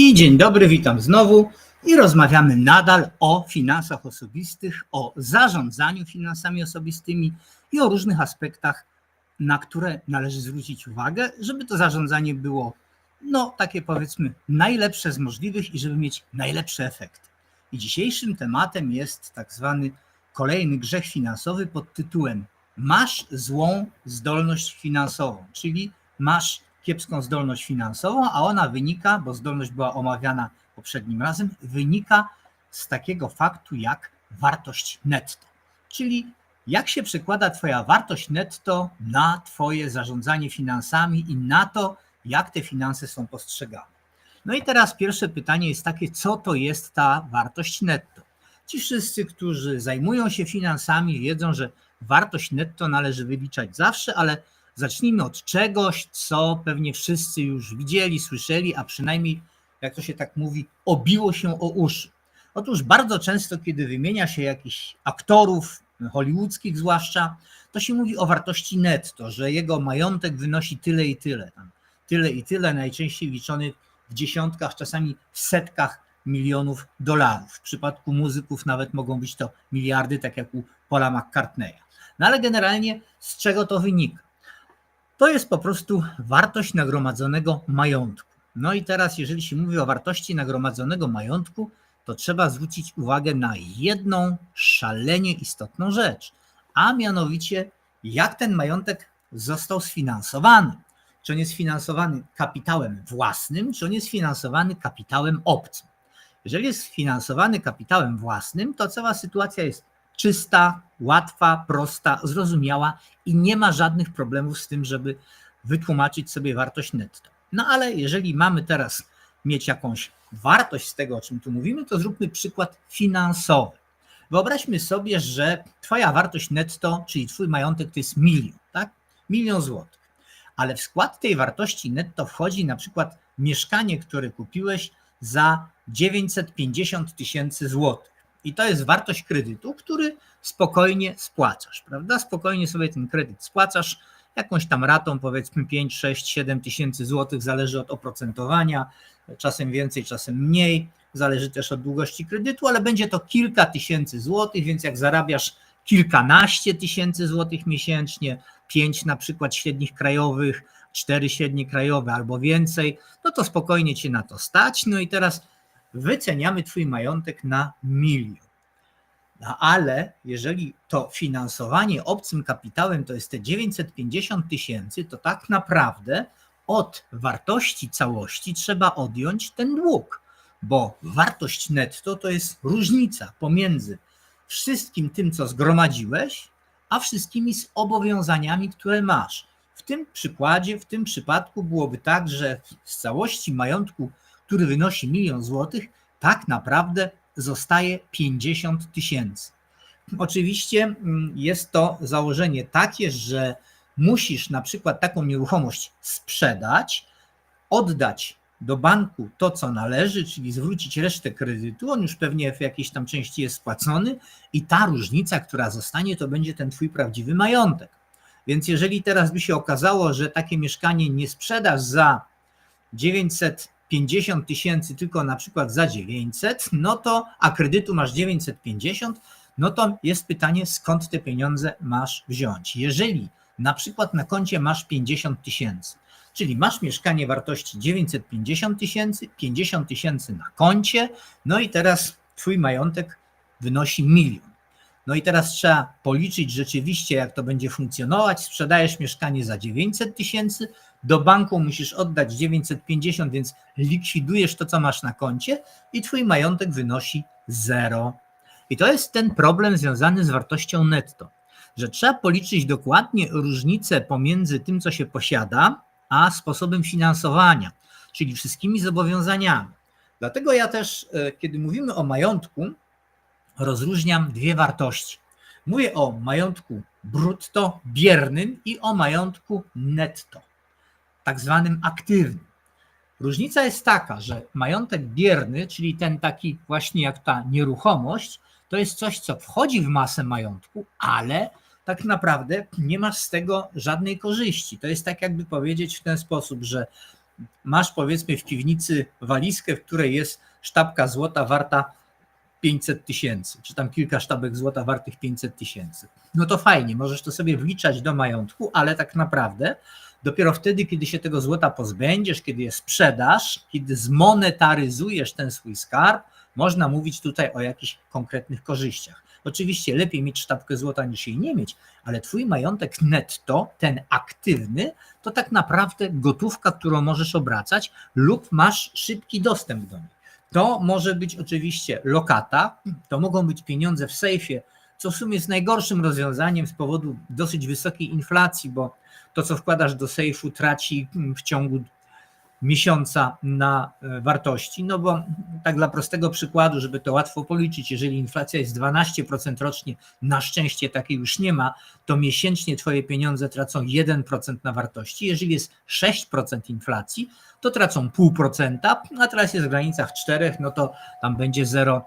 I dzień dobry, witam znowu. I rozmawiamy nadal o finansach osobistych, o zarządzaniu finansami osobistymi i o różnych aspektach, na które należy zwrócić uwagę, żeby to zarządzanie było, no takie powiedzmy, najlepsze z możliwych i żeby mieć najlepszy efekt. I dzisiejszym tematem jest tak zwany kolejny grzech finansowy pod tytułem Masz złą zdolność finansową, czyli masz kiepską zdolność finansową, a ona wynika, bo zdolność była omawiana poprzednim razem, wynika z takiego faktu jak wartość netto. Czyli jak się przekłada Twoja wartość netto na Twoje zarządzanie finansami i na to, jak te finanse są postrzegane. No i teraz pierwsze pytanie jest takie, co to jest ta wartość netto? Ci wszyscy, którzy zajmują się finansami, wiedzą, że wartość netto należy wyliczać zawsze, ale zacznijmy od czegoś, co pewnie wszyscy już widzieli, słyszeli, a przynajmniej, jak to się tak mówi, obiło się o uszy. Otóż bardzo często, kiedy wymienia się jakichś aktorów, hollywoodzkich zwłaszcza, to się mówi o wartości netto, że jego majątek wynosi tyle i tyle, tam, tyle i tyle, najczęściej liczony w dziesiątkach, czasami w setkach milionów dolarów. W przypadku muzyków nawet mogą być to miliardy, tak jak u Paula McCartneya. No ale generalnie z czego to wynika? To jest po prostu wartość nagromadzonego majątku. No i teraz, jeżeli się mówi o wartości nagromadzonego majątku, to trzeba zwrócić uwagę na jedną szalenie istotną rzecz, a mianowicie jak ten majątek został sfinansowany. Czy on jest finansowany kapitałem własnym, czy on jest finansowany kapitałem obcym. Jeżeli jest finansowany kapitałem własnym, to cała sytuacja jest czysta, łatwa, prosta, zrozumiała i nie ma żadnych problemów z tym, żeby wytłumaczyć sobie wartość netto. No ale jeżeli mamy teraz mieć jakąś wartość z tego, o czym tu mówimy, to zróbmy przykład finansowy. Wyobraźmy sobie, że Twoja wartość netto, czyli Twój majątek to jest milion, tak? Milion złotych. Ale w skład tej wartości netto wchodzi na przykład mieszkanie, które kupiłeś za 950 tysięcy złotych. I to jest wartość kredytu, który spokojnie spłacasz, prawda? Spokojnie sobie ten kredyt spłacasz jakąś tam ratą, powiedzmy 5, 6, 7 tysięcy złotych, zależy od oprocentowania, czasem więcej, czasem mniej, zależy też od długości kredytu, ale będzie to kilka tysięcy złotych, więc jak zarabiasz kilkanaście tysięcy złotych miesięcznie, pięć na przykład średnich krajowych, cztery średnie krajowe albo więcej, no to spokojnie cię na to stać. No i teraz wyceniamy twój majątek na milion. No ale jeżeli to finansowanie obcym kapitałem to jest te 950 tysięcy, to tak naprawdę od wartości całości trzeba odjąć ten dług, bo wartość netto to jest różnica pomiędzy wszystkim tym, co zgromadziłeś, a wszystkimi zobowiązaniami, które masz. W tym przykładzie, w tym przypadku byłoby tak, że z całości majątku, który wynosi milion złotych, tak naprawdę zostaje 50 tysięcy. Oczywiście mm, jest to założenie takie, że musisz na przykład taką nieruchomość sprzedać, oddać do banku to, co należy, czyli zwrócić resztę kredytu, on już pewnie w jakiejś tam części jest spłacony i ta różnica, która zostanie, to będzie ten twój prawdziwy majątek. Więc jeżeli teraz by się okazało, że takie mieszkanie nie sprzedasz za 950 tysięcy, tylko na przykład za 900, no to, a kredytu masz 950, no to jest pytanie, skąd te pieniądze masz wziąć. Jeżeli na przykład na koncie masz 50 tysięcy, czyli masz mieszkanie wartości 950 tysięcy, 50 tysięcy na koncie, no i teraz twój majątek wynosi milion. No i teraz trzeba policzyć rzeczywiście, jak to będzie funkcjonować. Sprzedajesz mieszkanie za 900 tysięcy, do banku musisz oddać 950, więc likwidujesz to, co masz na koncie i twój majątek wynosi zero. I to jest ten problem związany z wartością netto, że trzeba policzyć dokładnie różnicę pomiędzy tym, co się posiada, a sposobem finansowania, czyli wszystkimi zobowiązaniami. Dlatego ja też, e, kiedy mówimy o majątku, rozróżniam dwie wartości. Mówię o majątku brutto, biernym i o majątku netto, tak zwanym aktywnym. Różnica jest taka, że majątek bierny, czyli ten taki właśnie jak ta nieruchomość, to jest coś, co wchodzi w masę majątku, ale tak naprawdę nie masz z tego żadnej korzyści. To jest tak, jakby powiedzieć w ten sposób, że masz powiedzmy w piwnicy walizkę, w której jest sztabka złota warta 500 tysięcy, czy tam kilka sztabek złota wartych 500 tysięcy. No to fajnie, możesz to sobie wliczać do majątku, ale tak naprawdę dopiero wtedy, kiedy się tego złota pozbędziesz, kiedy je sprzedasz, kiedy zmonetaryzujesz ten swój skarb, można mówić tutaj o jakichś konkretnych korzyściach. Oczywiście lepiej mieć sztabkę złota niż jej nie mieć, ale twój majątek netto, ten aktywny, to tak naprawdę gotówka, którą możesz obracać lub masz szybki dostęp do niej. To może być oczywiście lokata, to mogą być pieniądze w sejfie, co w sumie jest najgorszym rozwiązaniem z powodu dosyć wysokiej inflacji, bo to, co wkładasz do sejfu, traci w ciągu miesiąca na e, wartości. No bo tak dla prostego przykładu, żeby to łatwo policzyć, jeżeli inflacja jest 12% rocznie, na szczęście takiej już nie ma, to miesięcznie Twoje pieniądze tracą 1% na wartości. Jeżeli jest 6% inflacji, to tracą 0,5%, a teraz jest w granicach 4, no to tam będzie 0,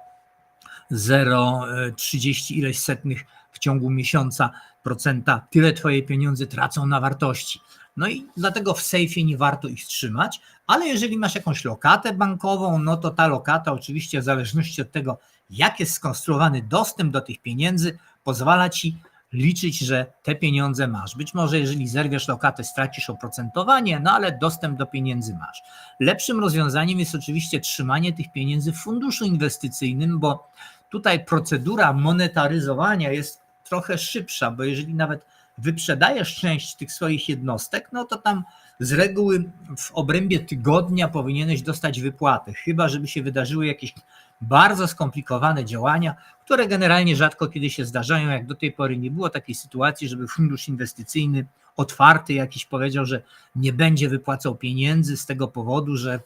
0,30 ileś setnych w ciągu miesiąca procenta. Tyle Twoje pieniądze tracą na wartości. No i dlatego w sejfie nie warto ich trzymać, ale jeżeli masz jakąś lokatę bankową, no to ta lokata oczywiście w zależności od tego, jak jest skonstruowany dostęp do tych pieniędzy, pozwala ci liczyć, że te pieniądze masz. Być może jeżeli zerwiesz lokatę, stracisz oprocentowanie, no ale dostęp do pieniędzy masz. Lepszym rozwiązaniem jest oczywiście trzymanie tych pieniędzy w funduszu inwestycyjnym, bo tutaj procedura monetaryzowania jest trochę szybsza, bo jeżeli nawet wyprzedajesz część tych swoich jednostek, no to tam z reguły w obrębie tygodnia powinieneś dostać wypłatę, chyba żeby się wydarzyły jakieś bardzo skomplikowane działania, które generalnie rzadko kiedy się zdarzają, jak do tej pory nie było takiej sytuacji, żeby fundusz inwestycyjny otwarty jakiś powiedział, że nie będzie wypłacał pieniędzy z tego powodu, że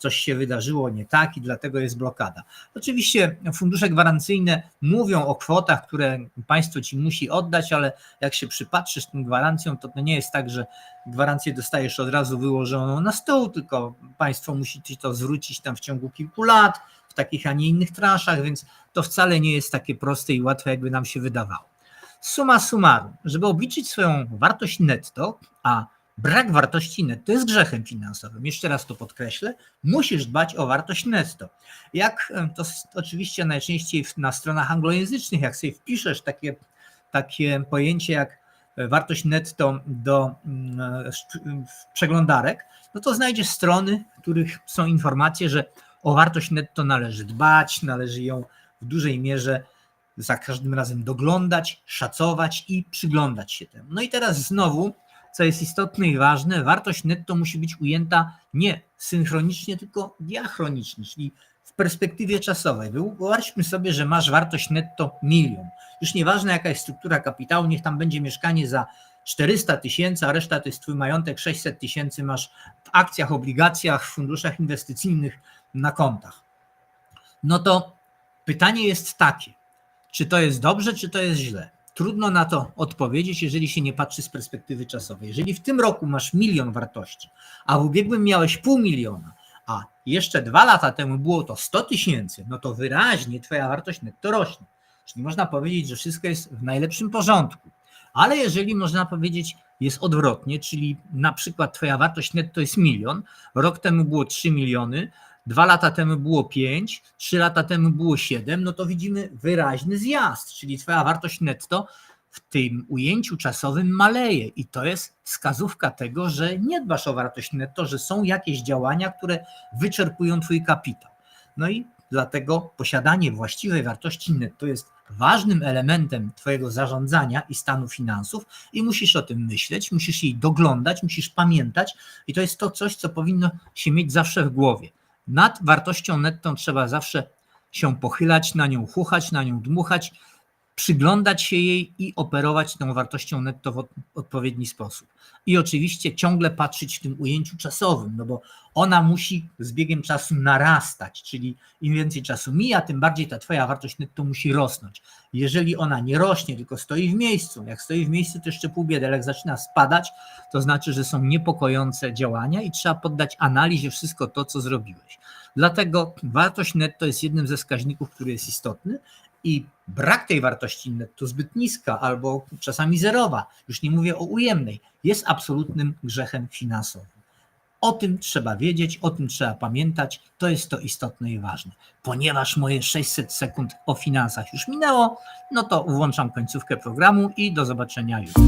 coś się wydarzyło nie tak i dlatego jest blokada. Oczywiście fundusze gwarancyjne mówią o kwotach, które państwo ci musi oddać, ale jak się przypatrzysz tym gwarancjom, to to nie jest tak, że gwarancję dostajesz od razu wyłożoną na stół, tylko państwo musi ci to zwrócić tam w ciągu kilku lat, w takich, a nie innych transzach, więc to wcale nie jest takie proste i łatwe, jakby nam się wydawało. Suma summarum, żeby obliczyć swoją wartość netto, a Brak wartości netto jest grzechem finansowym. Jeszcze raz to podkreślę. Musisz dbać o wartość netto. Jak to oczywiście najczęściej na stronach anglojęzycznych, jak sobie wpiszesz takie, takie pojęcie jak wartość netto do przeglądarek, no to znajdziesz strony, w których są informacje, że o wartość netto należy dbać, należy ją w dużej mierze za każdym razem doglądać, szacować i przyglądać się temu. No i teraz znowu co jest istotne i ważne, wartość netto musi być ujęta nie synchronicznie, tylko diachronicznie, czyli w perspektywie czasowej. Wyobraźmy sobie, że masz wartość netto milion. Już nieważne jaka jest struktura kapitału, niech tam będzie mieszkanie za 400 tysięcy, a reszta to jest twój majątek, 600 tysięcy masz w akcjach, obligacjach, funduszach inwestycyjnych na kontach. No to pytanie jest takie, czy to jest dobrze, czy to jest źle? Trudno na to odpowiedzieć, jeżeli się nie patrzy z perspektywy czasowej. Jeżeli w tym roku masz milion wartości, a w ubiegłym miałeś pół miliona, a jeszcze dwa lata temu było to 100 tysięcy, no to wyraźnie Twoja wartość netto rośnie. Czyli można powiedzieć, że wszystko jest w najlepszym porządku. Ale jeżeli można powiedzieć, jest odwrotnie, czyli na przykład Twoja wartość netto jest milion, rok temu było 3 miliony, dwa lata temu było 5, trzy lata temu było 7, no to widzimy wyraźny zjazd, czyli Twoja wartość netto w tym ujęciu czasowym maleje i to jest wskazówka tego, że nie dbasz o wartość netto, że są jakieś działania, które wyczerpują Twój kapitał. No i dlatego posiadanie właściwej wartości netto jest ważnym elementem Twojego zarządzania i stanu finansów i musisz o tym myśleć, musisz jej doglądać, musisz pamiętać i to jest to coś, co powinno się mieć zawsze w głowie. Nad wartością netto trzeba zawsze się pochylać, na nią chuchać, na nią dmuchać, przyglądać się jej i operować tą wartością netto w odpowiedni sposób. I oczywiście ciągle patrzeć w tym ujęciu czasowym, no bo ona musi z biegiem czasu narastać, czyli im więcej czasu mija, tym bardziej ta twoja wartość netto musi rosnąć. Jeżeli ona nie rośnie, tylko stoi w miejscu, jak stoi w miejscu, to jeszcze pół biedy, jak zaczyna spadać, to znaczy, że są niepokojące działania i trzeba poddać analizie wszystko to, co zrobiłeś. Dlatego wartość netto jest jednym ze wskaźników, który jest istotny i brak tej wartości netto zbyt niska albo czasami zerowa, już nie mówię o ujemnej, jest absolutnym grzechem finansowym. O tym trzeba wiedzieć, o tym trzeba pamiętać. To jest to istotne i ważne. Ponieważ moje 600 sekund o finansach już minęło, no to włączam końcówkę programu i do zobaczenia jutro.